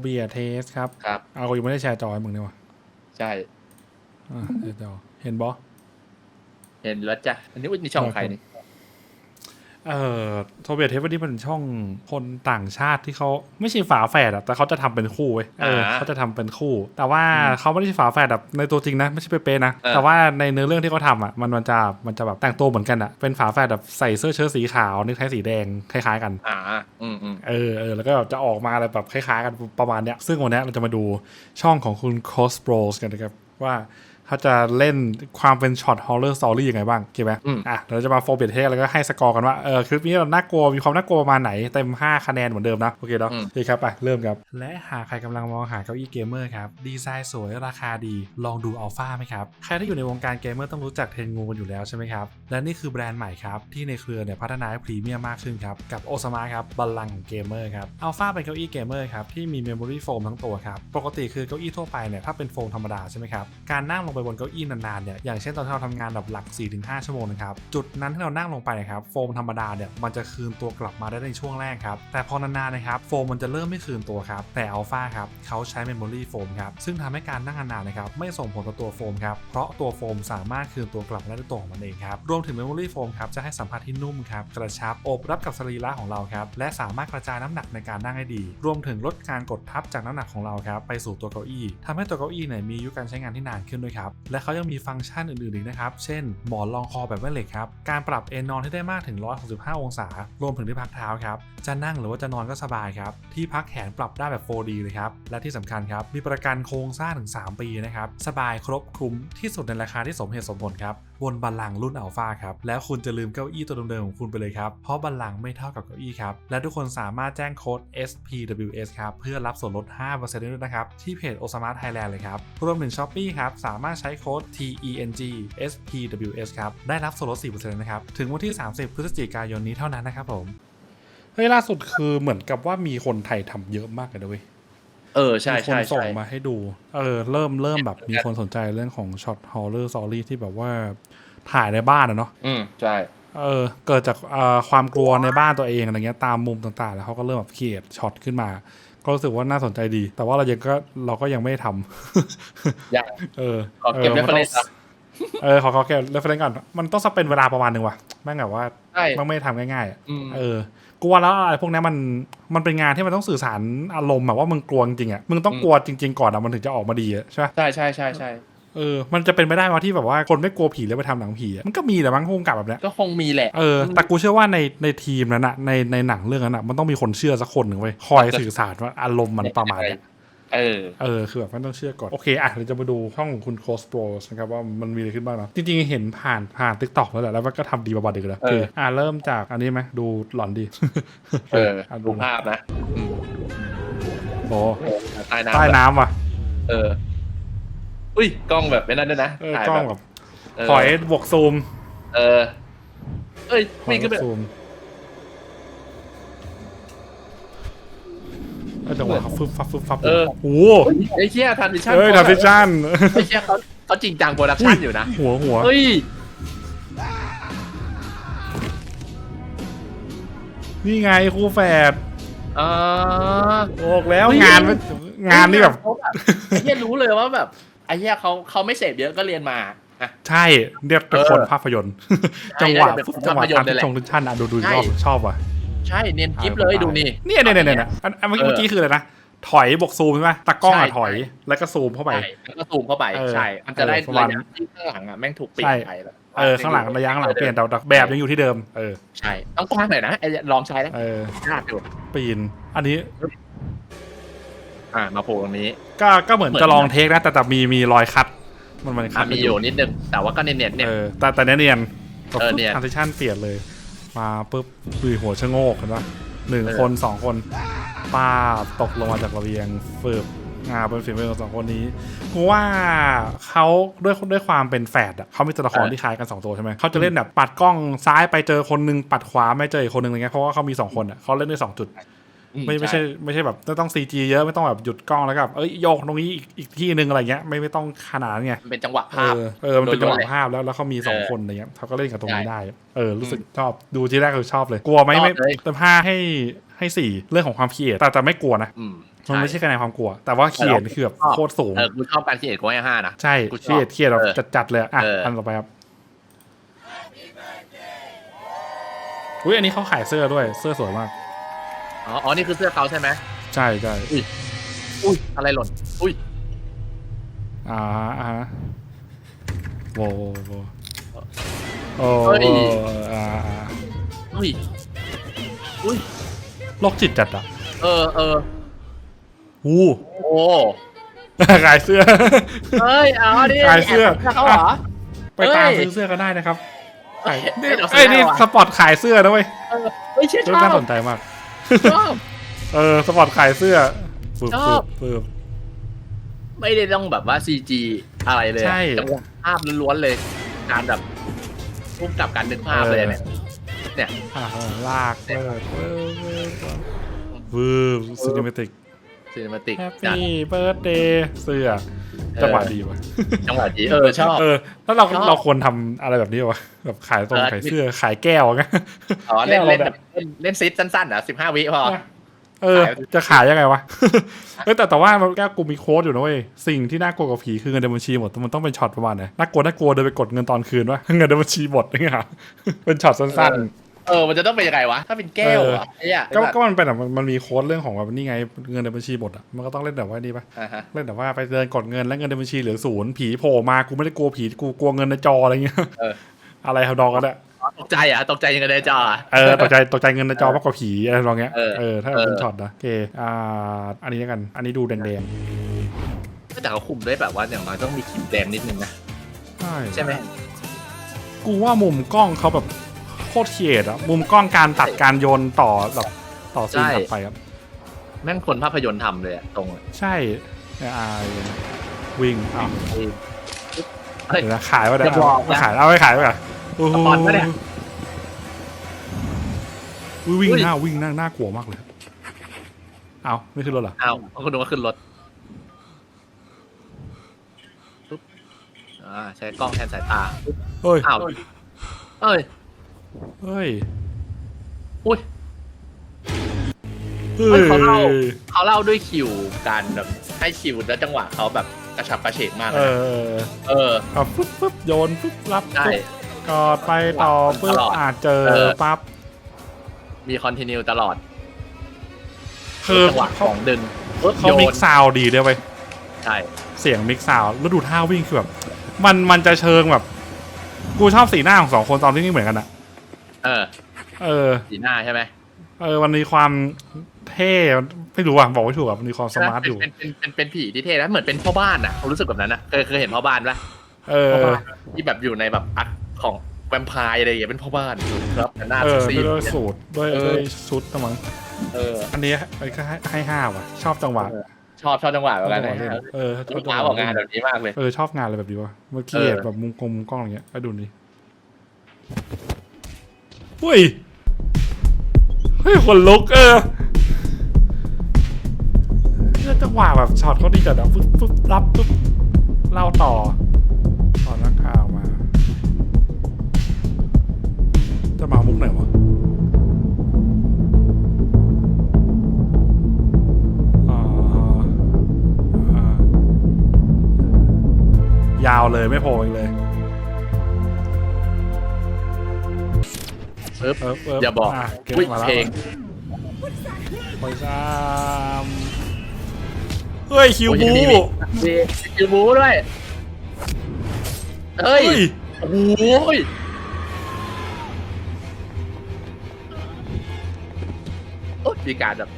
เบียเทสครับ ครับ เอากูยังไม่ได้แชร์จอให้มึงเนี่ยวะใช่ อะแชร์จอเห็นบอเห็นแล้วจ้ะ อันนี้อุ๊ยนี่ช่องใครนี่ เอ่อโทเบียเทสวันนี้เป็นช่องคนต่างชาติที่เขาไม่ใช่ฝาแฝดอะแต่เขาจะทำเป็นคู่เว้ยเออเขาจะทำเป็นคู่ แต่ว่าเขาไม่ได้ฝาแฝดแบบในตัวจริงนะ ไม่ใช่เป๊ะๆนะ แต่ว่าในเนื้อเรื่องที่เขาทำอะมันมันจะมันจะแบบแต่งตัวเหมือนกันอะเป็นฝาแฝดแบบใส่เสื้อเชิ้ตสีขาวนึกไทสีแดงคล้ายๆกันอ่าอืมอืมเออเออแล้วก็แบบจะออกมาอะไรแบบคล้ายๆกันประมาณเนี้ยซึ่งวันเนี้ยเราจะมาดูช่องของคุณ Cross Bros กันนะครับว่า เขาจะเล่นความเป็นช็อตฮอลเลอร์สตอรี่ยังไงบ้างโอเคไหมอืมอะเดี๋ยวเราจะมาโฟเบียเทสแล้วก็ให้สกอร์กันว่าเออคลิปนี้เราน่ากลัวมีความน่ากลัวประมาณไหนเต็ม 5 คะแนนเหมือนเดิมนะ โอเคเนาะอืมโอเคครับไปเริ่มครับ และหากใครกำลังมองหาเก้าอี้เกมเมอร์ครับ ดีไซน์สวยราคาดี ลองดูอัลฟาไหมครับ ใครที่อยู่ในวงการเกมเมอร์ต้องรู้จักเทนงูกันอยู่แล้วใช่ไหมครับ และนี่คือแบรนด์ใหม่ครับ ที่ในเครือเนี่ยพัฒนาให้พรีเมียมมากขึ้นครับกับโอซามะครับบัลลังก์ของเกมเมอร์ครับอัลฟาเป็นเก้าอี้เกมเมอร์ครับที่มีเมมโมรี่โฟมทั้งตัวครับปกติคือเก้าอี้ทั่วไปเนี่ยถ้าเป็นโฟมธรรมดาใช่ไหมครับการนั่งลงไปบนเก้าอี้นานๆเนี่ยอย่างเช่นตอนที่เราทำงานแบบหลัก 4-5 ชั่วโมงนะครับจุดนั้นที่เรานั่งลงไปนะครับโฟมธรรมดาเนี่ยมันจะคืนตัวกลับมาได้ในช่วงแรกครับแต่พอนานๆนะครับโฟมมันจะเริ่มไม่คืนตัวครับแต่อัลฟาครับเขาใช้เมมโมรี่โฟมครับซึ่งทำให้การนั่งนานๆนะครับไม่ส่งผลต่อตัวโฟมครับเพราะตัวโฟมสามารถคืนตัวกลับมาได้ด้วยตัวของมันเองครับรวมถึงเมมโมรี่โฟมครับจะให้สัมผัสที่นุ่มครับกระชับโอบรับกับสรีระของเราครับและสามารถกระจายน้ำหนักในการนั่งได้ดี รวมถึงลดการกดทับจากน้ำหนักของเราครับไปสู่ตัวเก้าอี้ทำให้ตัวเก้าอี้เนี่ยมีอายุการใช้งานที่นานขึ้นด้วยครับและเขายังมีฟังก์ชันอื่นๆอีกนะครับ เช่นหมอนรองคอแบบแม่เหล็กครับ การปรับเอนนอนให้ได้มากถึง 165 องศา รวมถึงที่พักเท้าครับ จะนั่งหรือว่าจะนอนก็สบายครับ ที่พักแขนปรับได้แบบ 4D เลยครับ และที่สำคัญครับ มีประกันโครงสร้างถึง 3 ปีนะครับ สบายครบคลุมที่สุดในราคาที่สมเหตุสมผลครับ บนบัลลังก์รุ่นอัลฟาครับ แล้วคุณจะลืมเก้าอี้ตัวเดิมๆของคุณไปเลยครับ เพราะบัลลังก์ไม่เท่ากับเก้าอี้ครับ และทุกคนสามารถแจ้งโค้ด SPWS ครับ เพื่อรับส่วนลด 5%ด้วยนะครับ ที่เพจ Osama Thailand เลยครับ รวมถึง s h อ p e e ครับ สามารถใช้โค้ด TENG SPWS ครับ ได้รับส่วนลด 4%นะครับ ถึงวันที่ 30 พฤศจิกายนนี้เท่านั้นนะครับผมเฮ้ยล่าสุดคือเหมือนกับว่ามีคนไทยทำเยอะมากเลยนะเว้ยเออใช่มีคนใช่ส่งใช่มาให้ดู เออเริ่มเริ่มแบบมีคนสนใจเรื่องของช็อตฮอลเลอร์ซอรี่ที่แบบว่าถ่ายในบ้านอะเนาะอืมใช่เออเกิดจากเอ่อความกลัวในบ้านตัวเองอะไรเงี้ยตามมุมต่างๆ แล้วเขาก็เริ่มแบบเขียดช็อตขึ้นมา ก็รู้สึกว่าน่าสนใจดี แต่ว่าเรายังก็เราก็ยังไม่ได้ทำยังเออขอเก็บมันต้อง reference ครับเออขอขอเก็บเรฟเฟรนก่อน มันต้องสเปนเวลาประมาณหนึ่งว่ะแม่งแบบว่าใช่มันไม่ได้ทำง่ายๆอะอืมเออกลัวแล้วอะไรพวกนี้มันมันเป็นงานที่มันต้องสื่อสารอารมณ์แบบว่ามึงกลัวจริงๆอะมึงต้องกลัวจริง ๆ ก่อนอะมันถึงจะออกมาดีอะใช่ปะใช่ใช่ใช่ใช่ เออ มันจะเป็นไปได้ว่าที่แบบว่าคนไม่กลัวผีแล้วไปทำหนังผีอะมันก็มีแหละมั้งพุ่งกับแบบเนี้ยก็คงมีแหละเออแต่กูเชื่อว่าในในทีมนั้นอะในในหนังเรื่องนั้นอะมันต้องมีคนเชื่อสักคนหนึ่งไว้ยคอยสื่อสารว่าอารมณ์มันประมาณเนี้ย เออ เออ คือแบบมันต้องเชื่อก่อน โอเค อะ เราจะมาดูช่องของคุณ Close Bros นะครับว่ามันมีอะไรขึ้นบ้างนะจริงๆ เห็นผ่านผ่านติ๊กต็อกแล้วแหละ แล้วมันก็ทำดีประมาณนึงแล้วโอเคเอออะเริ่มจากอันนี้ไหมดูหลอนดี เอออะดูภาพนะอืมโอ้ใต้น้ำใต้น้ำว่ะ เออ อุ้ยกล้องแบบไม่นั่นด้วยนะเออถ่ายกล้องแบแบบบเออถอยบวกซูมเออเอ้ยถอไม่ยบขึ้นวไปกซูมเออจังหวะเขาฟึบฟับฟึบฟับเออโอ้โหไอ้เชี่ยทันดิชั่นเอ้ยดับฟิชั่นไอ้เชี่ยเขาเขาจริงจังโปรดักชั่นอยู่นะหัวหัว เฮ้ยนี่ไงคู่แฝดอ่าบอกแล้วเฮ้ย งานมันงานนี่แบบ เขาไอ้เหี้ยรู้เลยว่าแบบ ไอ้เหี้ยเขาเขาไม่เสพเยอะก็เรียนมาอะ ใช่เรียกเป็นเออคนภาพยนตร์ใช่จังหวะได้เป็นคนจังหวะภาพยนตการร์เลยแหละชงทุนชั่นอะดูดูอีกใช่รอบชอบว่ะใช่เนียนกิฟเลยดูนี่เนี่ยเนี่ยเนี่ยเนี่ยอันอันเมื่อกี้เออเมื่อกี้คืออะไรนะถอยบวกซูมใช่ไหมตากล้องอะใช่ถอยแล้วก็ซูมเข้าไปใช่แล้วก็ซูมเข้าไปเออใช่มันจะได้เออประมาระณยะที่ข้างหลังอะแม่งถูกปิดใช่ไปแล้วเออข้างหลังระยะข้างหลังเปลี่ยนแต่แต่แบบยังอยู่ที่เดิมเออใช่ต้องกว้างหน่อยนะไอ้ลองใช้แล้วเออยากอยู่ปีน อันนี้ อ่ามาโผล่ตรงนี้ ก็ก็เหมือนเหมือนจะลองเทคนะแต่แต่มีมีรอยคัด มันมันคัอะดมีอยู่นิดนึง แต่ว่าก็เนียนๆเนี่ย เออแต่แต่เนี้ยเนียนเออเนียน ทรานซิชั่นเปลี่ยนเลย มาปุ๊บดูหัวชะโงกเห็นปะหนึ่งเออคนสองคนป้าบตกลงมาจากระเบียงฝึกงาเป็นฝีมือของสองคนนี้กูว่าเขาด้วยด้วยความเป็นแฝดอะเขามีตัวละครที่คล้ายกันสองตัวใช่ไหมเขาจะเล่นแบบปัดกล้องซ้ายไปเจอคนหนึงปัดขวาไม่เจออีกคนหนึงอะไรเงี้ยเพราะว่าเขามีสองคนอะเขาเล่นได้สองจุดอื ไม่ไม่ใช่ไม่ใช่แบบต้องซีจีเยอะไม่ต้องแบบหยุดกล้องแล้วก็แบบเอ้ยโยกตรงนี้อีกอีกที่หนึ่งอะไรเงี้ยไม่ไม่ต้องขนาดนั้นไงมันเป็นจังหวะเอภาพอเออมันเป็นจังหวะล้วนๆเลยภาพแล้วแล้วเขามีสองเออคนอะไรเงี้ยเขาก็เล่นกับตรงนี้ใช่ได้เออรู้สึกชอบดูที่แรกคือชอบเลย กลัวไหมชอบไม่เลยแต่ผ้าให้ให้สี่เรื่องของความคิดแต่แต่ไม่กลัวนะอืมมันไม่ใช่คะแนนความกลัว แต่ว่าเขียนคือแบบโคตรสูงเออกูชอบการคิดเอ็ดกูให้ห้านะ ใช่กูชอบเขียนเขียนแบบเออจัดๆเลยอะเอออัอันต่อไปครับอุ้ยอันนี้เขาขายเสื้อด้วยเสื้อสวยมาก อ๋ออ๋อนี่คือเสื้อเขาใช่ไหมใช่ใช่อุ้ยอะไรหล่น อุ้ยอ่าอ่าฮะโว้โว้โว้โอ้เฮ้ยอ่าอ่าอุ้ยอุ้ยโรคจิตจัดอะเออเอออู้โอ้ขายเสื้อ เฮ้ยเอาดิขายเสื้อ แบเขาเหรอ ไปตามเฮ้ยซื้อเสื้อก็ได้นะครับขายเฮ้นี่ยเราซื้อเอ้ยนี่ได้ว่ะสปอร์ตขายเสื้อนะเว้ยเออเฮ้ยเชื่อชเรื่องอน่าบสนใจมาก ชอบ เออสปอร์ตขายเสื้อปึ๊บชอบปึ๊บปึ๊บ ไม่ได้ต้องแบบว่า CG อะไรเลยอะใช่ จังหวะภาพล้วนๆเลย การแบบพุ่มกับการนึกภาพเลยเนี่ย เนี่ย อ่าลากเปิดปึ๊บปึ๊บปึ๊บซินิเมติก ซีนิมาติกแฮปจัด ปี้เบิร์ดเดย์เสื้อจังหวะดีว่ะจังหวะดีเออชอบ เออแล้วเราชอบ เราควรทำอะไรแบบนี้วะแบบขายตรงเออขายเสื้อขายแก้วไงอ๋อเล่นแก้วเล่นเราแบแบบบเล่นเล่นซิทสั้นๆอะสิบห้าวิพอ เออขายจะขายยังไงวะเออแต่แต่ว่ามันแก้วกูมีโค้ดอยู่นะเว้ยสิ่งที่น่ากลัวกับผีคือเงินในบัญชีหมดมันต้องเป็นช็อตประมาณไหนน่ากลัวน่ากลัวเดินไปกดเงินตอนคืนวะเงินในบัญชีหมดเนี่ยเป็นช็อตสั้นเออ มันจะต้องเป็นยังไงวะ ถ้าเป็นแก้วเออเหรอไอ้เหี้ยๆก็ก็มันเป็นแบบมันมันมีโค้ดเรื่องของแบบนี่ไงเงินในบัญชีหมดอะมันก็ต้องเล่นแบบว่านี่ปะอ่าฮะเล่นแบบว่าไปเดินกดเงินแล้วเงินในบัญชีเหลือศูนย์ผีโผล่มากูไม่ได้กลัวผีกูกลัวเงินในจออะไรเงี้ยเอออะไรทำนองกันอะอ๋อตกใจอะตกใจยังไงในจออะเออตกใจตกใจเงินในจอมากกว่าผีอะไรทำนองเงี้ยเออเออถ้าเออเป็นช็อตนะโอเคอ่าอันนี้แล้วกัน อันนี้ดูแดงแต่เขาคุมด้วยแบบว่าอย่างน้อยต้องมีขีดแดงนิดนึงนะๆใช่ ใช่ไหมกูว่ามุมกล้องเขาแบบโค ตรเขียดอะมุมกล้องการตัดการโยนต่อแบบต่อซีนถัดไปครับ แม่งคนภาพยนตร์ทำเลยอะตรงเลยใช่เนี่ยอ่าวิ่งอ้าวเฮ้ย เดี๋ยวนะขายไว้เดี๋ยวอย่าบอกนะเอาขายเอาไว้ขายไว้ก่อนโอ้โหสปอนปะเนี่ย อุ๊ยวิ่งอุ้ยหน้าวิ่งหน้าน่ากลัวมากเลยเอาไม่ขึ้นรถเหรออ้าวคุณดูว่าขึ้นรถปุ๊บอ่าใช้กล้องแทนสายตาเฮ้ยอ้าวเอ้ย เฮ้ยอุ้ยเฮ้เฮ้ยยเขาเล่าเขาเล่าด้วยคิวการแบบให้คิวแล้วจังหวะเขาแบบกระฉับกระเฉงมากเอนะอเออเอาปุ๊บปุ๊บโยนปุ๊บรับใช่ปุ๊บกอดไปต่อปุ๊บตลอดอาจเจอเออ ปั๊บมีคอนติเนียตลอดคือจังหวะขเขาองดึงปุ๊บเขาโยมินกซาวด์ดีด้วยเว้ยใช่ เสียงมิกซาวด์แล้วดูท่าวิ่งคือแบบมันมันจะเชิงแบบ กูชอบสีหน้าของสองคนตอนที่นี่เหมือนกันอะ เออ เออ สีหน้าใช่ไหมเออมันมีความเท่ไม่รู้อะบอกไม่ถูกอะมันมีความสใช่ไหมมาร์ทอยู่เป็นเป็นเป็นเป็นผีที่เท่นะเหมือนเป็นพ่อบ้านอะผมรู้สึกแบบนั้นอะเคยเคยเห็นพ่อบ้านปะเออพ่อบ้านที่แบบอยู่ในแบบอัดของแวมไพร์อะไรอย่างเงี้ยเป็นพ่อบ้านครับแต่หน้าเออซีดด้วยสูตรด้วยเออด้วยชุดนะมั้งเออ อันนี้อันนี้ก็ให้ให้ห้าว่ะ ชอบจังหวะเออชอบชอบจังหวะเหมือนกันชอบจังหวะเล่นนะเออชอบลูกจังหค้าวะบอกงานเล่แบบนี้มากเลยเออชอบงานอะไรแบบนี้วะเมื่อกี้เออแบบมุมกลมมุมกล้องอย่างเงี้ยไปดูนี่ เฮ้ยเฮ้ยคนลุกเออเนี่ยจังหวะแบบช็อตเขาดีจัดอะปึ๊บปึ๊บรับปึ๊บเล่าต่อตอนนักข่าวมา จะมามุกไหนวะอ่าอ่ายาวเลยไม่โผล่อีกเลย ปึ๊บเอิบเอิบอย่าบอกะเก็บอุ้ยมาแล้วเพลงไปซ้ำเฮ้ยคิวบูโอ้ยมีมีมีคิวบูด้วยเฮ้ยเฮ้ยโอ้ยโอ้ยมีการแบบ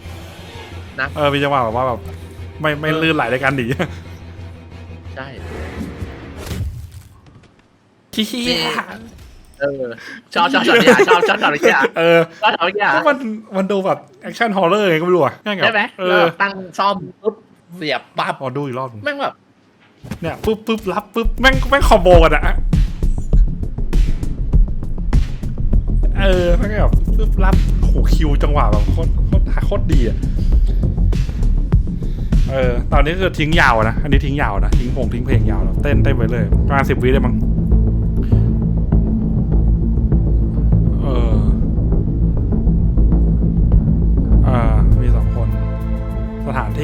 เออมีจังหวะแบบว่าแบบไม่ไม่ลื่นไหลในการหนีใช่ขี้ เกียจเออชอบชอบชอบเนี่ยชอบชอบชอบเนี่ยเออชอบชอบเนี่ยก็มันมันดูแบบแอคชั่นฮอลเลอร์ไงก็ไม่รู้อะง่ายๆใช่ไหมเอแล้วอตั้งซ่อมปุ๊บเสียบปั๊บพอดูอีกรอบหนึ่งแม่งแบบเนี่ยปุ๊บปุ๊บรับปุ๊บแม่งแม่งคอมโบกันอะเออแม่งแบบปุ๊บรับโหคิวจังหวะแบบโคตรโคตรโคตรดีอะเออ ตอนนี้คือทิ้งยาวนะ อันนี้ทิ้งยาวนะ ทิ้งพงทิ้งเพลงยาวแล้วเต้นเต้นไปเลย ประมาณสิบวิได้มั้ง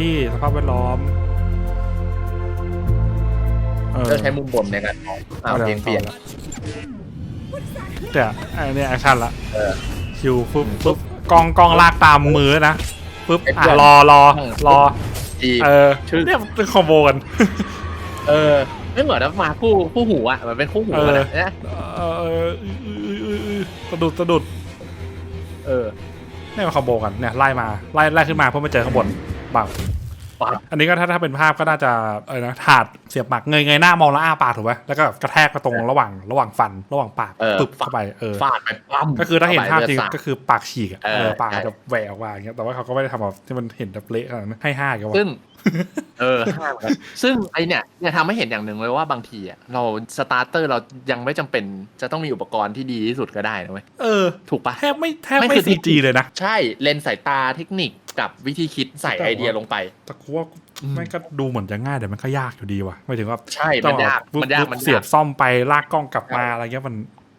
ออ่ามีสองคนสสถานที่สภาพแวดล้อมเออเลือกใช้มุมบนในการมองอ่าเพลงเปลี่ยน แต่อันนี้แอคชั่นละเออคิวปุ๊บปุ๊บกองกองลากตามมือนะปุ๊บไอ้อะเพื่อนรอรออืมรอ จีเออชื่อ เนี่ยเป็นคอมโบกัน เออไม่เหมือนนะมาคู่คู่หูอะมันเป็นคู่หูเออนะเนี่ยเออเอออื้ออื้ออื้ออื้อสะดุดสะดุดเออเนี่ยมันคอมโบกันเนี่ยไล่มาไล่ไล่ขึ้นมาเพื่อมาเจอข้างบน บังปั๊บอันนี้ก็ถ้าถ้าเป็นภาพก็น่าจะเออนะถาดเสียบปากเงยเงยหน้ามองแล้วอ้าปากถูกไหมแล้วก็แบบกระแทกไปตรงระหว่างระหว่างฟัน ระหว่างปากเออปึ๊บเข้าไปเออฟาดไปปั๊มก็คือถ้าเห็นภาพจริงข้ไปก็คือปากฉีกอะเออเออปากใช่จะแหวกออกมาอย่างเงี้ยแต่ว่าเขาก็ไม่ได้ทำแบบที่มันเห็นแบบเละขนาดนั้นให้ห้ากันวะซึ่ง เออห้าเหมือนกันซึ่งไอเนี่ยเนี่ยทำให้เห็นอย่างหนึ่งเลยว่าบางทีอะเราสตาร์เตอร์เรายังไม่จำเป็นจะต้องมีอุปกรณ์ที่ดีที่สุดก็ได้นะเว้ยเออ ถูกปะ แทบไม่แทบไม่ไม่คือ ซีจีเลยนะ ใช่เลนส์สายตาเทคนิคกับวิธีคิดใส่แต่ว่าไอเดียลงไป แต่กูว่าอืมไม่ก็ดูเหมือนจะง่ายแต่มันก็ยากอยู่ดีว่ะไม่ถึงว่าใช่มันยากต้องมันยากปุ๊บมันเสียยาบกซ่อมไปลากกล้องกลับมาอะไรเงี้ยมัน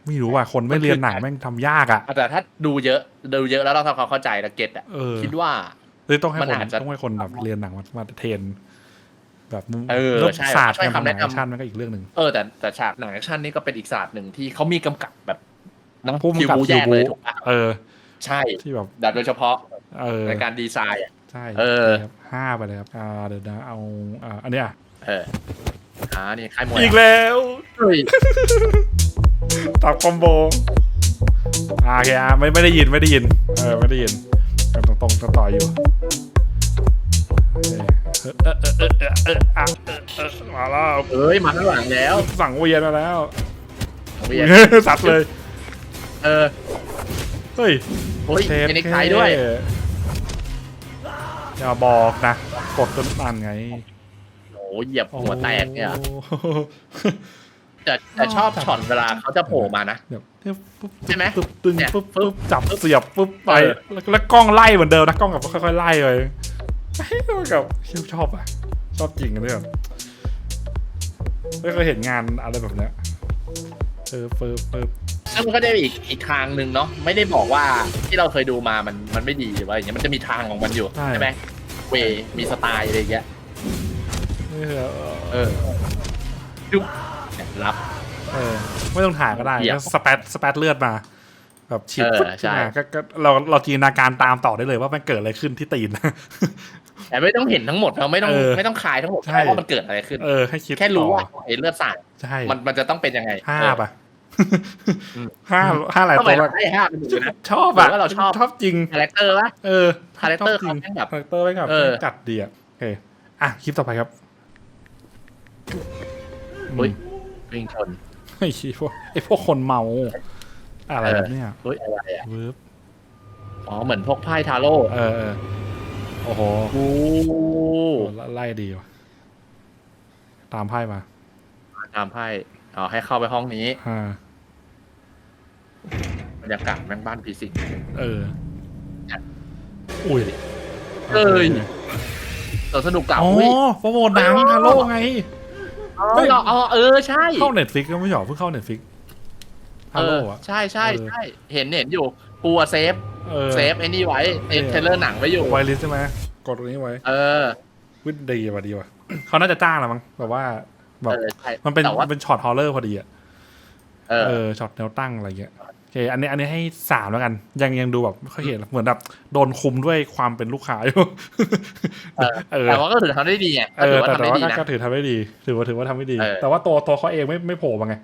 ไม่รู้ว่ะคนไม่เรียนหนังแม่งทำยากอะ แต่ถ้าดูเยอะดูเยอะแล้วเราทำความเข้าใจแล้วเก็ตอะเออ คิดว่า เลยต้องให้มันคนอาจจะต้องให้คนแบบเรียนหนังมามาเทรนแบบเออเรื่องใช่ศาสตร์ช่วยการคำแนะทำหนังนำแอคชั่นมันก็อีกเรื่องหนึ่งเออแต่แต่ฉากหนังแอคชั่นนี่ก็เป็นอีกศาสตร์หนึ่งที่เขามีกำกับแบบน้องพุ่มคิวกับบูคิแยวกเลยบูถูกปะเออ ใช่ที่แบบดัดโดยเฉพาะเออในการดีไซน์อะใช่เออครับห้าไปเลยครับอ่าเดี๋ยวนะเอาอ่าอันเนี้ยเอออ่านี่ค่ายมวยอีกแล้วเฮ้ยตับคอมโบอ่าโอเคอะไม่ไม่ได้ยินไม่ได้ยินเออไม่ได้ยิน กันตรงตรงๆต่ออยู่มาแล้วเอ้ยมาข้างหลังแล้วสั่งเวียนมาแล้วเวียนสัตว์เลย เออเฮ้ยโอ้ยเทปมีเน็กไทด้วยอย่าบอกนะกดจนอ่านไงโอ้เหยียบหัวแตกเนี่ย แต่แต่ชอบช็อตเวลาเขาจะโผล่มานะเดี๋ยวเนี่ยปุ๊บใช่ไหมปุ๊บตึงเนี่ยปุ๊บปุ๊ปุ๊บบจับเสียบปุ๊บไป เออ แล้วแล้วกล้องไล่เหมือนเดิมนะกล้องกับค่อยๆไล่เลยกับชอบอะ ชอบจริงกันเลยแบบไม่เคยเห็นงานอะไรแบบเนี้ยเออเปิบเปิบซึ่งมันก็จะมีอีกอีกทางหนึ่งเนาะไม่ได้บอกว่าที่เราเคยดูมามันมันไม่ดีหรือว่าอย่างเงี้ยมันจะมีทางของมันอยู่ใช่ไหมเวมีสไตล์อะไรอย่างเงี้ย เออเออจุ๊บเนี่ย รับ เออไม่ต้องถ่ายก็ได้เหยียบก็สเปซสเปซเลือดมา แบบฉีดเออฟึ๊บใช่ ขึ้นมาก็ก็เราเราจินตนาการตามต่อได้เลยว่ามันเกิดอะไรขึ้นที่ตีน แต่ไม่ต้องเห็นทั้งหมดเราไม่ต้องเออไม่ต้องคลายทั้งหมดใช่ ว่ามันเกิดอะไรขึ้น เออให้คิดแค่รู้ต่อว่าไอ้เลือดสาดใช่มันมันจะต้องเป็นยังไงห้าเออ ป่ะอืม ห้าห้าหลายทำไมตัวเราให้ห้าเป็นอยู่นะ ชอบอะหรือว่าเราชอบ ชอบจริง คาแรคเตอร์วะ เออคาแรคเตอร์ชบจเขาแม่งแบบคาแรคเตอร์ไม่งแบบเออ จัดดีอะโอเคอะคลิปต่อไปครับ อุ้ยอืม วิ่งชนไอ้พวกไอ้พวกคนเมา อะไรแบบเนี้ยเฮ้ยอะไรอะวิร์บอ๋อเหมือนพวกไพ่ทาโร่เออเออโอ้โหโอ้โอ้ไล่ดีว่ะตามไพ่มา ตามไพ่อ๋อให้เข้าไปห้องนี้บรรยากาศแม่งบ้านผีสิงเออ อุ้ยเอ้ยสนุกเก่าอ๋ออุ้ยโปรโมทหนังเออฮาโลไง เฮ้ยอ๋ออ๋อเออใช่เข้าเน็ตฟิกก็ไม่หยอกเพิ่งเข้าเน็ตฟิกฮาเอโลออะใช่ใช่เออ ใช่เห็นเห็นอยู่กูอะเซฟเออ เซฟไอ้นี่ไว้เซฟเออ เทรลเลอร์หนังไว้อยู่ ไวลิสใช่ไหมกดตรงนี้ไว้เออวิดดีว่ะดีว่ะ เขาน่าจะจ้างแล้วมั้งแบบว่าแบบเออใช่มันเป็นแต่ว่าเป็นช็อตฮอลเลอร์พอดีอะเออเออช็อตแนวตั้งอะไรเงี้ยโอ เคอันนี้อันนี้ให้สามแล้วกัน ยังยังดูแบบไม่ค่อยเห็นเหมือนแบบโดนคุมด้วยความเป็นลูกค้าอยู่เออเออแต่ว่าก็ถือทำได้ดีไงเอก็อถือว่าแต่ทำได้ดีนะแต่ว่าก็ก็ถือทำได้ดีถือว่าถือว่าทำได้ดีเออแต่ว่าตัวตัวเขาเองไม่ไม่โผล่มาไง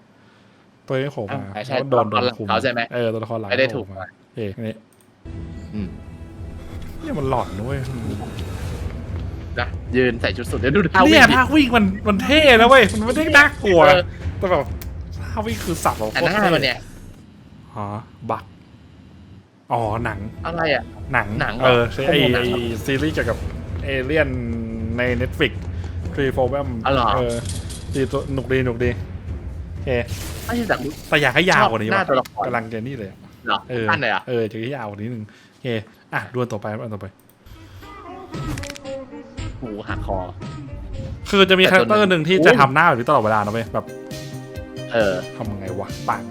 ตัวเองไม่โผล่มาอ่าใช่แล้วโดนโดนตัวละครคุมเขาใช่ไหมเออตัวละครหลักไม่ได้โผล่ถูกมาเอกนี่อืมเนี่ยมันหลอนด้วยนะยืนใส่ชุดสุดเดี๋ยวดูท่าวิ่เนี่งยดิท่าวิ่งมันมันเท่นะเว้ยมันไม่ได้น่ากลัวเออแต่แบบท่าวิ่งคือสับแบบแต่โคหตรน้าเท่มันเนี่ย อ๋อ บัก อ๋อ หนัง อะไรอะ หนัง หนังเหรอเออใช่ไอหนัไองเหรอซีรีส์เกี่ยวกับเอเลี่ยนใน Netflix ทรีโฟแบมอ๋อเหรอ เออดีตัวหนุกดีหนุกดีโอเคไม่ใช่จาก แต่อยากให้ยาวกว่านี้ชอบหน้าว่ะตัวละคร กำลังจะนี่เลยอะเหรอเออสั้นเลยอะ เออจะให้ยาวกว่านี้นึงโอเคอะดวลต่อไปดวลต่อไป หูหักคอ คือจะมีแต่คาแรตัวคเตอร์หนึ่งที่โอ้ยจะทำหน้าแบบนี้ตลอดเวลานะเว้ยแบบเออ ทำยังไงวะปัง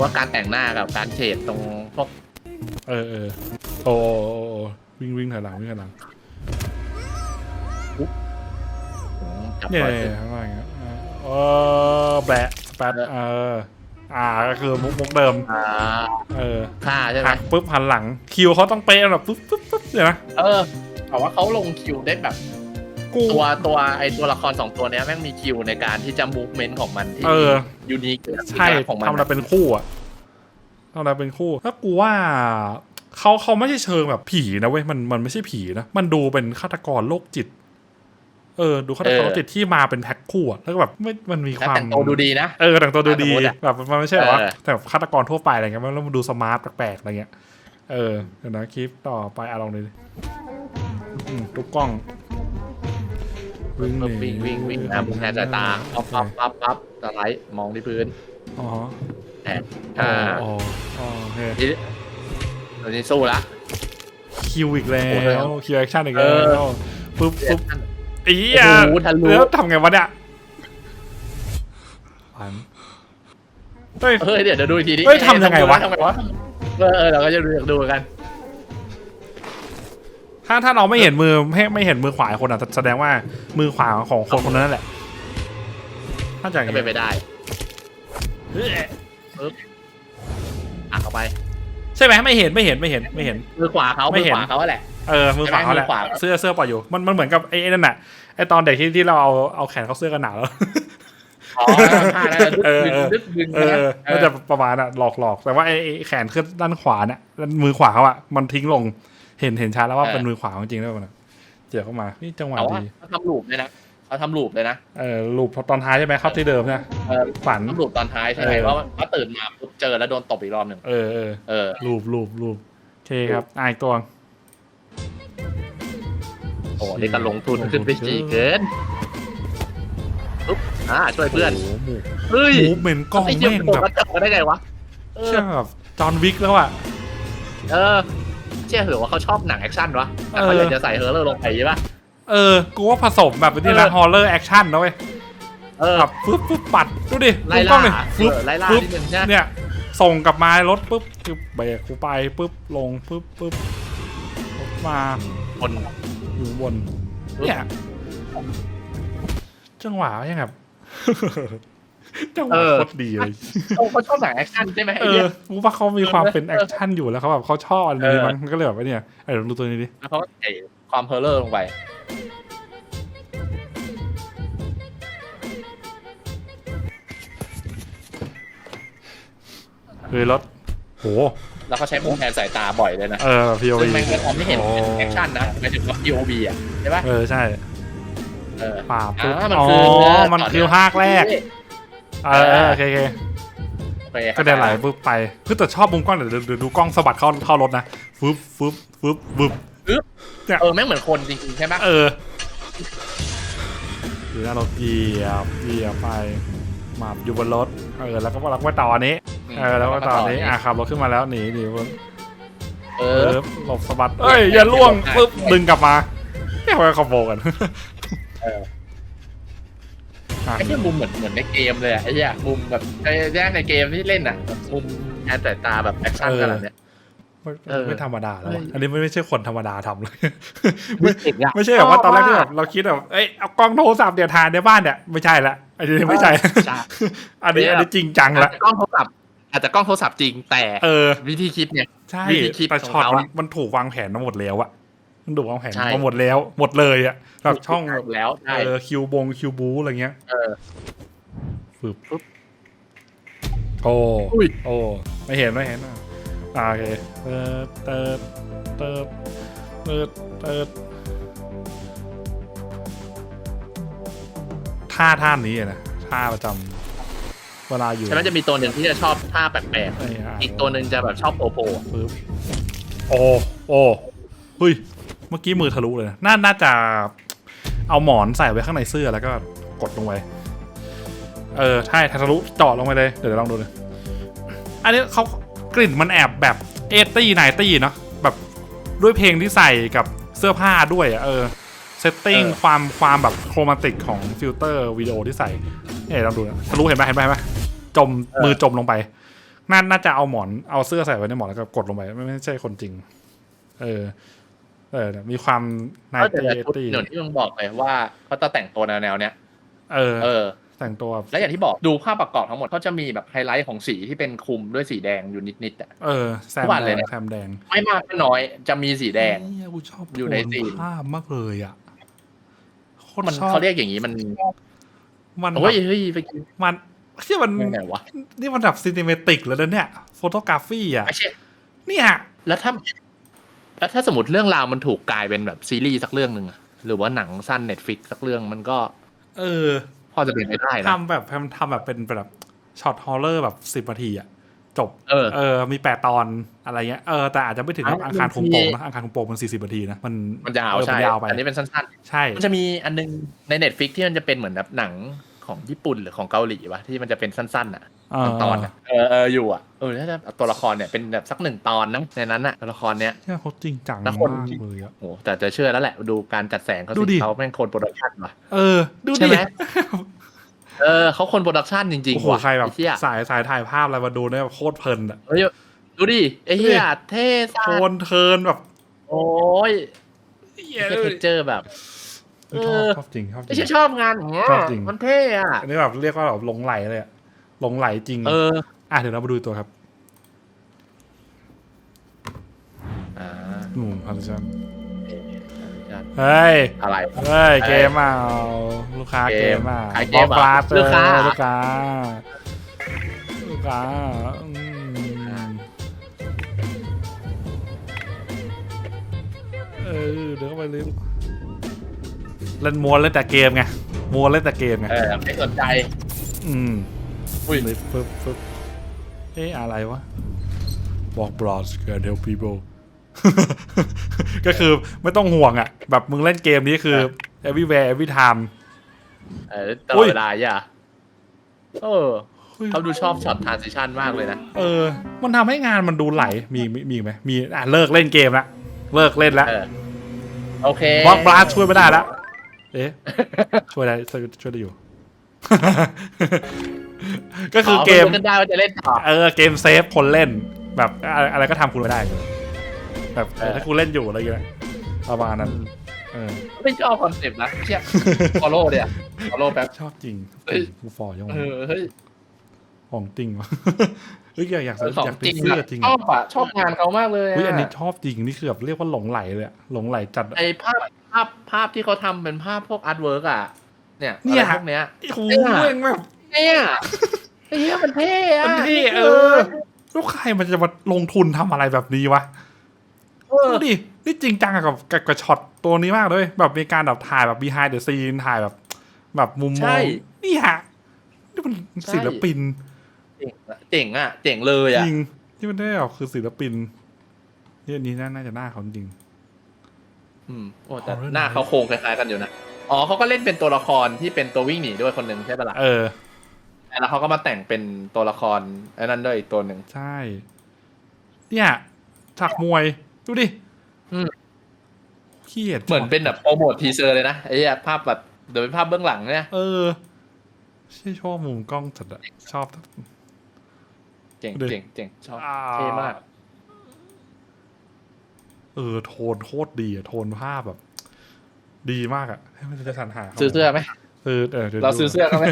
ว่าการแต่งหน้ากับการเฉดตรงพวกเออเออโอ้โอ้โอ้โอ้วิ่งวิ่งถอยหลังวิ่งถอยหลังจับเนี่ยปล่อยเนี่ยข้างล่างอะเออแบะแปดเอออ่าก็คือมุกมุกเดิม อ่าเออฆ่าใช่ไหมหักปุ๊บหันหลังคิวเขาต้องเป๊ะแบบปุ๊บปุ๊บปุ๊บเดี๋ยวนะเออแต่ว่าเขาลงคิวได้แบบ กูตัวตัวไอตัวละครสองตัวเนี้ยแม่งมีคิวในการที่จะมูฟเมนต์ของมันที่เออ ยูนิคใช่ของมันทำอะไรเป็นคู่อะทำอะไรเป็นคู่ถ้ากูว่าเขาเขาไม่ใช่เชิงแบบผีนะเว้ยมันมันไม่ใช่ผีนะ มันดูเป็นฆาตกรโรคจิต เออ ดูฆาตกรโรคจิตที่มาเป็นแพ็คคู่อะแล้วก็แบบไม่มันมีแล้วความแต่งตัวดูดีนะเออแต่งตัวดูดีสมมุติอะแบบมันไม่ใช่แบบว่าเออแต่แบบฆาตกรทั่วไปอะไรเงี้ยแล้วมันดูสมาร์ทแปลกๆอะไรเงี้ยเออเดี๋ยวนะคลิปต่อไปอะลองดูดิอืมทุกกล้อง วิ่งหนีวิ่งวิ่งวิ่งนะมุมแทนสายตาปั๊บปั๊บปั๊บปั๊บสไลด์มองที่พื้นอ๋อแอบอ๋ออ่าอ๋ออ๋อโอเคทีนี้ตอนนี้สู้ละคิวอีกแล้โอ้โหวคิวแอคชั่นอีกเอแล้อวปุ๊บปุ๊บอีโอ้อะโหทะลุแล้วทำไงวะเนี่ยฝันเฮ้ยเฮ้ยเดี๋ยวเดี๋ยวดูอีกทีดิเฮ้ยทำยังไงวะทำไงวะเออเออเราก็จะดูดูกัน ถ้าถ้าเราไม่เห็นมือไม่ไม่เห็นมือขวาคนอะแสดงว่ามือขวาของคนคนนั้นแหละถ้าจากก็เป็นไปได้ปึ๊บอะเข้าไป ใช่ไหมไม่เห็นไม่เห็นไม่เห็นไม่เห็น มือขวาเขาไม่เห็นขวาเขาแหละเออมือขวาเขาแหละเสื้อเสื้อปล่อยอยู่มันมันเหมือนกับไอ้นั่นน่ะไอ้ตอนเด็กที่ที่เราเอาเอาแขนเขาเสื้อกันหนาวแล้วอ๋อเออเออดึกดึงเออเอก็อจะประมาณน่ะหลอกหลอกแต่ว่าไอ้ไอ้แขนขึ้นด้านขวาเนี่ยมือขวาเขาอะมันทิ้งลง เห็นเห็นชัดแล้วว่าเป็นมือขวาจริงๆด้วยมันอะเจียวเข้ามานี่จังหวะแต่ว่าดีเขาทำลูปเลยนะเขาทำลูปเลยนะเออลูปตอนท้ายใช่ไหมเข้าที่เดิมเนี่ยเออฝันทำลูปตอนท้ายใช่ไหมเออว่าว่าตื่นมาปุ๊บเจอแล้วโดนตบอีกรอบหนึ่งเออเออเออลูปลูปลูปโอเคครับอะอีกตัวโอ้นี่ก็ลงทุนขึ้นไปจีเกินปุ๊บอ่าช่วยเพื่อนโโหหมูเฮ้ยมูฟเมนต์กล้องไอ้เหี้ยแม่งโดนแบบกระจกมาได้ไงวะเออเชื่อแบบจอห์นวิกแล้วอะเออเชื่อเหรอว่าเขาชอบหนังแอคชั่นวะแต่เออเขาอยากจะใส่เฮอร์เลอร์ลงไปใช่ปะเออ กูว่าผสมแบบนี่นะเออฮอลเลอร์แอคชั่นนะเว้ยเออแบบฟึบฟึบปัด ดูดิไล่ดูกล้ล่าองดิเอฟึบอไล่ล่าฟึบนิดนึงใช่ไหมเนี่ย ส่งกลับมารถปุ๊บคือเบรกกูไปปุ๊บลงปุ๊บปุ๊บรถมาคนอยู่บนปุ๊บเนี่ยจังหวะยังแบบ จังหวะเออโคตรดีเลยเขาเขาชอบหนังแอคชั่นใช่ไหมเอไอ้เนี่อยกูว่าเขามีความเป็นเอแออคชั่นอยู่แล้วเขาแบบเขาชอบอันนี้เออมั้งมันก็เลยแบบว่าเนี่ยเออดูตัวนี้ดิแล้วเขาก็ใส่ความเฮอร์เลอร์ลงไปคือรถโหแล้วเขาใช้มุมแทนสายตาบ่อยเลยนะ เออ POV ซึ่งแม่งก็ทำให้เห็นเป็นแอคชั่นนะหมายถึงว่า POV อะใช่ปะเออ ใช่เออป่าบปุ๊บอ่ามันอ๋อคือมันคือภาคแรก เออเออโอเคโอเคโอเคก็ได้ไหลปุ๊บไปเพื่อแต่ชอบมุมกล้องเดี๋ยวเดี๋ยวดูกล้องสะบัดเข้าเข้ารถนะฟึบฟึบฟึบฟึบเออแม่งเหมือนคนจริงๆใช่ปะเอออยู่หน้ารถเหยียบเหยียบไปหมาบอยู่บนรถเออแล้วก็เราก็ไปต่ออันนี้เออแล้วก็ต่ออันนี้อะขับรถขึ้นมาแล้วหนีหนีปุ๊บเอเอออหลบสะบัดเอ้ยอย่าล่วงปุ๊บดึงกลับมาไม่เอาไปคอมโบกัน เอออะไอ้ที่มุมเหมือนเหมือนในเกมเลยอะไอ้เหี้ยมุมแบบไอ้แยกในเกมที่เล่นอะแบบมุมแทนสายตาแบบแอคชั่นขนาดเนี้ยไม่เออไม่ธรรมดาแล้วเฮ้วะยอันนี้ไม่ไม่ใช่คนธรรมดาทำเลย ไม่เก่งอะ ไม่ใช่แบบว่าตอนแรกที่แบบเราคิดแบบเอ้ยเอากล้องโทรศัพท์เดี๋ยวถ่ายในบ้านเนี่ยไม่ใช่ละอันนี้ไม่ใช่ ใช่ อันนี้เนี่ยอันนี้จริงจังอาจละจะกล้องโทรศัพท์อาจจะกล้องโทรศัพท์จริงแต่เออ วิธีคิดเนี่ย ใช่วิธีคิดแต่ของช็อตเขามันอะมันถูกวางแผนมาหมดแล้วอะ มันถูกวางแผนใช่มาหมดแล้ว หมดเลยอะแบบช่องแบบแล้วใช่เออคิวบงคิวบูอะไรเงี้ยเออฝึบปึ๊บโอ้อุ้ยโอ้ไม่เห็นไม่เห็นอะอ่าโอเคเติร์ดเติร์ดเติร์ดเติร์ดเติร์ดท่าท่านี้อะนะท่าประจำเวลาอยู่ใช่ไหมจะมีตัวหนึ่งที่จะชอบท่าแปลกไอ้อะๆอีกตัวหนึ่งจะแบบชอบโผล่ปึ๊บโอ้โอ้เฮ้ยเมื่อกี้มือทะลุเลยนะน่าน่าจะเอาหมอนใส่ไว้ข้างในเสื้อแล้วก็กดลงไปเออใช่ทะลุเจาะลงไปเลยเดี๋ยวลองดูเลยอันนี้เขากลิ่นมันแอบแบบเอตี้ไนตี้เนาะแบบด้วยเพลงที่ใส่กับเสื้อผ้าด้วยอะเออเซตติ้งความความแบบโครมาติกของฟิลเตอร์วิดีโอที่ใส่เอ๊ะลองดูนะทะลุเห็นไหมเห็นไหมเห็นไหมจมมือจมลงไปน่าน่าจะเอาหมอนเอาเสื้อใส่ไว้ในหมอนแล้วก็กดลงไปไม่ไม่ใช่คนจริง เออ เออ มีความนาก็แต่ตีละชุดตีเหมือนที่มึงบอกเลยว่าเขาจะแต่งตัวแนวๆเนี้ยเออ เออ แต่งตัว และอย่างที่บอกดูภาพประกอบทั้งหมดเขาจะมีแบบไฮไลท์ของสีที่เป็นคุมด้วยสีแดงอยู่นิดๆอะเออแซมทุกวันแดเลยงนะแซมแดง ไม่มากก็น้อยจะมีสีแดงเหี้ยกูชอบอยู่ในโทซีนภาพมากเลยอะโคตรมันชอบเขาเรียกอย่างนี้มัน มันโอ้ยแบบเฮ้ยไปกินมันที่มันยังไงวะนี่มันแบบซีนิเมติกแล้วนะเนี่ยโฟโตกราฟีอะไม่ใช่เนี่ยแล้วถ้า แล้วถ้าสมมติเรื่องราวมันถูกกลายเป็นแบบซีรีส์สักเรื่องหนึ่งอะหรือว่าหนังสั้นเน็ตฟิกสักเรื่องมันก็ เออ พอจะเป็นไปได้นะทำแบบทำแบบเป็นแบบช็อตฮอลเลอร์แบบสิบนาทีอะจบ เออเออ มีแปดตอนอะไรเงี้ย เออ แต่อาจจะไม่ถึงกับอะอังคารคุมบางทีโปงนะ อังคารคุมโปงมันสี่สิบนาทีนะ มัน มันยาวเออใช่มันยาวไป อันนี้เป็นสั้นใช่ๆมันจะมีอันนึงในเน็ตฟิกที่มันจะเป็นเหมือนแบบหนังของญี่ปุ่นหรือของเกาหลีวะที่มันจะเป็นสั้นๆอะ เออตอนๆอะเออเอออยู่อะเออถ้าจะเอาตัวละครเนี่ยเป็นแบบสักหนึ่งตอนนะในนั้นอะตัวละครเนี้ยเนี่ยเขาจริงจังแล้มาวคนกเลยอะโหแต่จะเชื่อแล้วแหละดูการจัดแสงเขาดูสิดิเขาแม่งคนโปรดักชันว่ะเออดูใช่ดิไหมเออเขาคนโปรดักชันจริงโอ้โหๆว่ะใครแบบไอ้เหี้ยสายสายถ่ายภาพอะไรมาดูเนี่ยแบบโคตรเพลินอะเฮ้ยดูดิไอ้เหี้ยเท่สัโทสนเทิร์นแบบ โอ้ยเหี้ยเทคเจอร์แบบชอบชอบจริงชอบจไม่ริใช่งชอบงานอย่างเงี้ยชอบจริงมันเท่อะอันนี้แบบเรียกว่าแบบหลงไหลเลยอะ หลงไหลจริง เออ อะเดี๋ยวเรามาดูตัวครับอ่าหนุ่มพันชันเฮ้ย อะไร เฮ้ย เกมอะลูกค้าเกมอะขายเกบอมกอะปลาเจอลูกค้าลูกค้าลูกค้าอืมเออเดี๋ยวเข้าไปเลยเล่นมวนเล่นแต่เกมไงมวนเล่นแต่เกมไงเออไม่สนใจ อืม อุ้ยเลยปึ๊บปึ๊บเอ๊ะอะไรวะบอก bros can help people ก็คือไม่ต้องห่วงอะ แบบมึงเล่นเกมนี้คือ everywhere every time เออตลอุ้อดยเวลาอย่าเออเฮ้ยเขาดูชอบช็อตทรานซิชันมากเลยนะ เออ มันทำให้งานมันดูไหล มีมีมีไหมมีอะเลิกเล่นเกมละเลิกเล่นละเออโอเคบอกบลัสช่วยไม่ได้ละเอ๊ะช่วยได้ช่วยช่วยได้อยู่ ก็คือเกมมันได้ว่าจะเล่นต่อ เออเกมเซฟคนเล่น แบบอะไรอะไรก็ทำคุณไม่ได้เลยแบบเออเออถ้าคุณเล่นอยู่อะไรอย่างเงี้ยประมาณนั้นเออไม่ชอบคอนเซปต์นะเชี่ยฟอลโล่เนี่ยฟอลโล่แป๊บ ชอบจริงเอ้ย กูฟอร์ยังเออเฮ้ยของจริงวะเฮ้ยอยากอยากสองอยากจเป็รินงเสื้ออะจริงชออะบอะชอบงานเขามากเลยเฮ้ยอันอะนี้ชอบจริงนี่คือแบบเรียกว่าหลงไหลเลยอะหลงไหลจัดอะ ไอภาพภาพภาพที่เขาทำเป็นภาพพวกอาร์ตเวิร์กอะเนี่ยเนี่ย อะไรพวกเนี้ย โอ้โหเนี่ยเว้งแบบ เนี่ยไอ้เหี้ยมันเท่อะมันเท่เออแล้วใครมันจะมาลงทุนทำอะไรแบบนี้วะเออดูดินี่จริงจังกับกับกับช็อตตัวนี้มากเลย แบบมีการแบบถ่ายแบบ behind the scene ถ่ายแบบ แบบมุมมใช่องนี่ฮะนี่มันใช่ศิลปินเจ๋งอะเจ๋งอะเจ๋งเลยอะจริงที่มันได้แบบคือศิลปินนี่อันนี้น่าน่าจะหน้าเขาจริง อืมโอ้แต่ Horror หน้าเขาโครงคล้ายๆกันอยู่นะ อ๋อเขาก็เล่นเป็นตัวละครที่เป็นตัววิ่งหนีด้วยคนหนึ่งใช่ปะล่ะ เออ แล้วเขาก็มาแต่งเป็นตัวละครไอ้นั่นด้วยอีกตัวหนึ่ง ใช่ เนี่ยฉากมวย ดูดิอืม เครียดเหมือนเป็นแบบโปรโมททีเซอร์เลยนะไอ้เหี้ยภาพแบบเดี๋ยวเป็นภาพเบื้องหลังเนี่ยเออใช่ชอบมุมกล้องจัดอะชอบ เจ๋งดูเจ๋งเจ๋งชอบอ่า เท่มาก เออ โทนโคตรดีอะโทนภาพแบบ ดีมากอะให้มันจะสรรหาข้าซื้อเสื้อไหม เออเออดี๋ยวเราซื้อเสื้อเขาไหม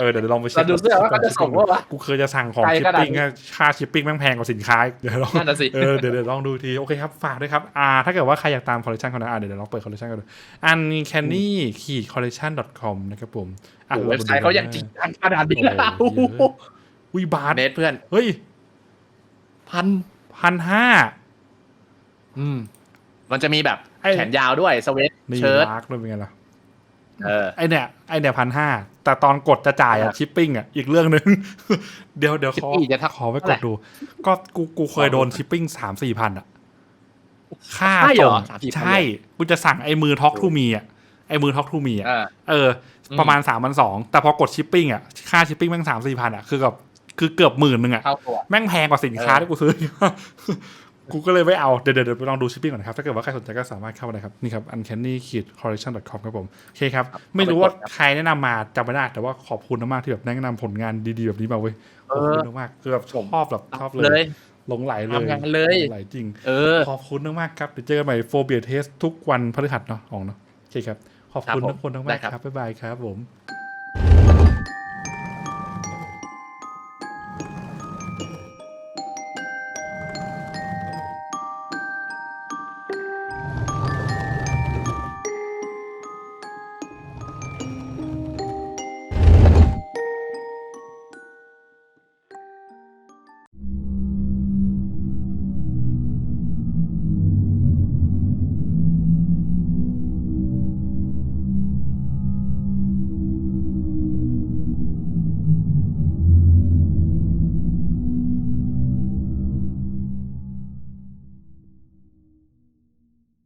เออเดี๋ยวลองไปเช็คเราดูเสื้อว่าเขาจะส่งปะวะกูเคยจะสั่งของไกลชิปขนาดปิ้งนี้ค่าชิปปิ้งแม่งแพงกว่าสินค้าอีกเดี๋ยวลองนั่นน่ะสิเออเดี๋ยวเดี๋ยวลองดูทีโอเคครับฝากด้วยครับอ่าถ้าเกิดว่าใครอยากตามคอลเลคชันเขานะอ่าเดี๋ยวเดี๋ยวลองเปิดคอลเลคชันกันดูอันแคนนี่ขีดคอลเลคชัน .com นะครับผมอะโอ้โหเว็บไซต์เขาอย่างจริงจังขนาดนี้โอ้โหเยอะวิบาทเนทเพื่อนเฮ้ยพันพันห้าอืมมันจะมีแบบไอ้แขนยาวด้วยสเวตนี่เชิ้ตรักด้วยเป็นไงล่ะเออ ไอเนี่ยไอเนี่ยพันห้าแต่ตอนกดจะจ่ายอะอะชิปปิ้งอะอีกเรื่องหนึ่งเดี๋ยวเดี๋ยวขอชิปปี้จะทักขอไปเท่ากไหร่ดดู ก็กูกูเคยโดนชิปปิ้งสามสี่พันอะค่าใช่เหรส่อง3-4,000ใช่กูจะสั่งไอ้มือท็อกทูมีอะไอ้มือท็อกทูมีอะอ่าเอออืมประมาณสามพันสองแต่พอกดชิปปิ้งอะค่าชิปปิ้งแม่งสามสี่พันอะคือกับคือเกือบหมื่นหนึ่งอะเข้าตัวแม่งแพงกว่าสินค้าเออที่กูซื้อ กูก็เลยไม่เอาเดี๋ยวเดี๋ยวเดี๋ยวไปลองดูชิปปิ้งก่อนนะครับ ถ้าเกิดว่าใครสนใจก็สามารถเข้ามาได้ครับ นี่ครับ uncanny collection com ครับผม โอเคครับ ไม่รู้ว่าใครแนะนำมาจำไม่ได้ แต่ว่าขอบคุณมากๆที่แบบแนะนำผลงานดีๆแบบนี้มาเว้ยขอบคุณมากๆคือแบบชอบแบบชอบเลเลยยหลงไหลเลยทำงานเลยหลงไหลจริง เออ ขอบคุณมากๆครับเดี๋ยวเจอกันใหม่โฟเบียเทสทุกวันพฤหัสเนาะอ๋องเนาะโอเคครับ ขอบคุณครับผมทุกคนได้มากครับๆครับบ๊ายบายครับผม